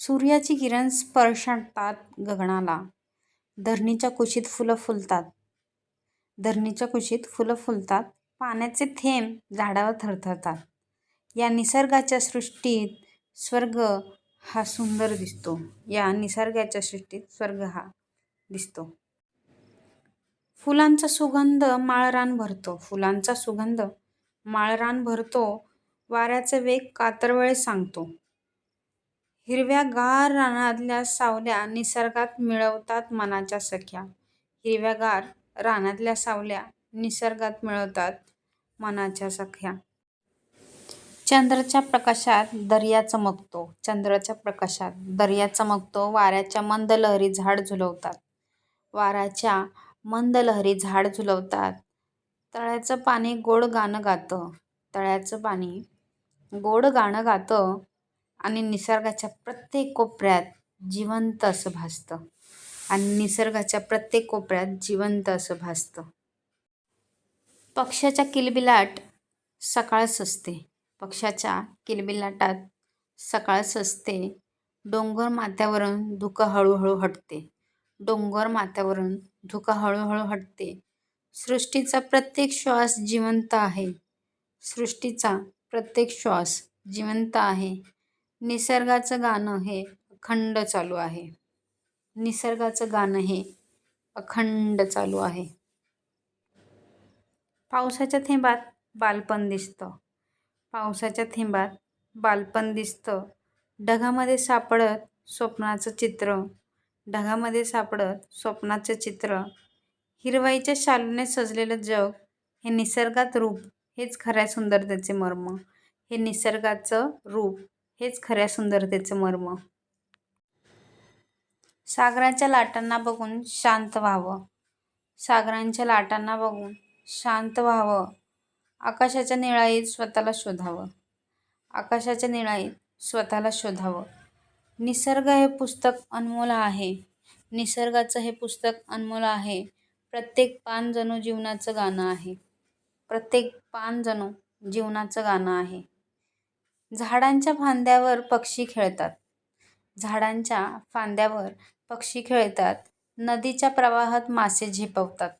सूर्याची किरण स्पर्शतात गगनाला. धरणीच्या कुशीत फुलं फुलतात. धरणीच्या कुशीत फुलं फुलतात. पाण्याचे थेंब झाडावर थरथरतात. या निसर्गाच्या सृष्टीत स्वर्ग हा सुंदर दिसतो. या निसर्गाच्या सृष्टीत स्वर्ग हा दिसतो. फुलांचा सुगंध माळरान भरतो. फुलांचा सुगंध माळरान भरतो वाऱ्याचा वेग कातरवेळ सांगतो. हिरव्यागार रानातल्या सावल्या निसर्गात मिळवतात मनाच्या सख्या. हिरव्यागार रानातल्या सावल्या निसर्गात मिळवतात मनाच्या सख्या. चंद्राच्या प्रकाशात दर्या चमकतो. चंद्राच्या प्रकाशात दर्या चमकतो. वाऱ्याच्या मंद लहरी झाड झुलवतात. वाऱ्याच्या मंद लहरी झाड झुलवतात. तळ्याचं पाणी गोड गाणं गातं. तळ्याचं पाणी गोड गाणं गातं. आणि निसर्गाच्या प्रत्येक कोपऱ्यात जिवंत असं भासतं. आणि निसर्गाच्या प्रत्येक कोपऱ्यात जिवंत असं भासतं. पक्षाच्या किलबिलाट सकाळच असते. पक्षाच्या किलबिलाटात सकाळच असते. डोंगर माथ्यावरून धुकं हळूहळू हटते. डोंगर माथ्यावरून धुकं हळूहळू हटते. सृष्टीचा प्रत्येक श्वास जिवंत आहे. सृष्टीचा प्रत्येक श्वास जिवंत आहे. निसर्गाचं गाणं हे अखंड चालू आहे. निसर्गाचं गाणं हे अखंड चालू आहे. पावसाच्या थेंबात बालपण दिसतं. पावसाच्या थेंबात बालपण दिसतं. ढगामध्ये सापडत स्वप्नाचं चित्र. ढगामध्ये सापडत स्वप्नाचं चित्र. हिरवाईच्या शालूने सजलेलं जग हे निसर्गात रूप. हेच खऱ्या सुंदरतेचे मर्म. हे निसर्गाचं रूप. हेच खऱ्या सुंदरतेचं मर्म. सागराच्या लाटांना बघून शांत व्हावं. सागरांच्या लाटांना बघून शांत व्हावं. आकाशाच्या निळाईत स्वतःला शोधावं. आकाशाच्या निळाईत स्वतःला शोधावं. निसर्ग हे पुस्तक अनमोल आहे. निसर्गाचं हे पुस्तक अनमोल आहे. प्रत्येक पान जणू जीवनाचं गाणं आहे. प्रत्येक पान जणू जीवनाचं गाणं आहे. झाडांच्या फांद्यावर पक्षी खेळतात. झाडांच्या फांद्यावर पक्षी खेळतात. नदीच्या प्रवाहात मासे झेपवतात.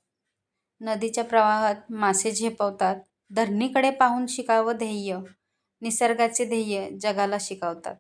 नदीच्या प्रवाहात मासे झेपवतात. धरणीकडे पाहून शिकावं ध्येय. निसर्गाचे ध्येय जगाला शिकवतात.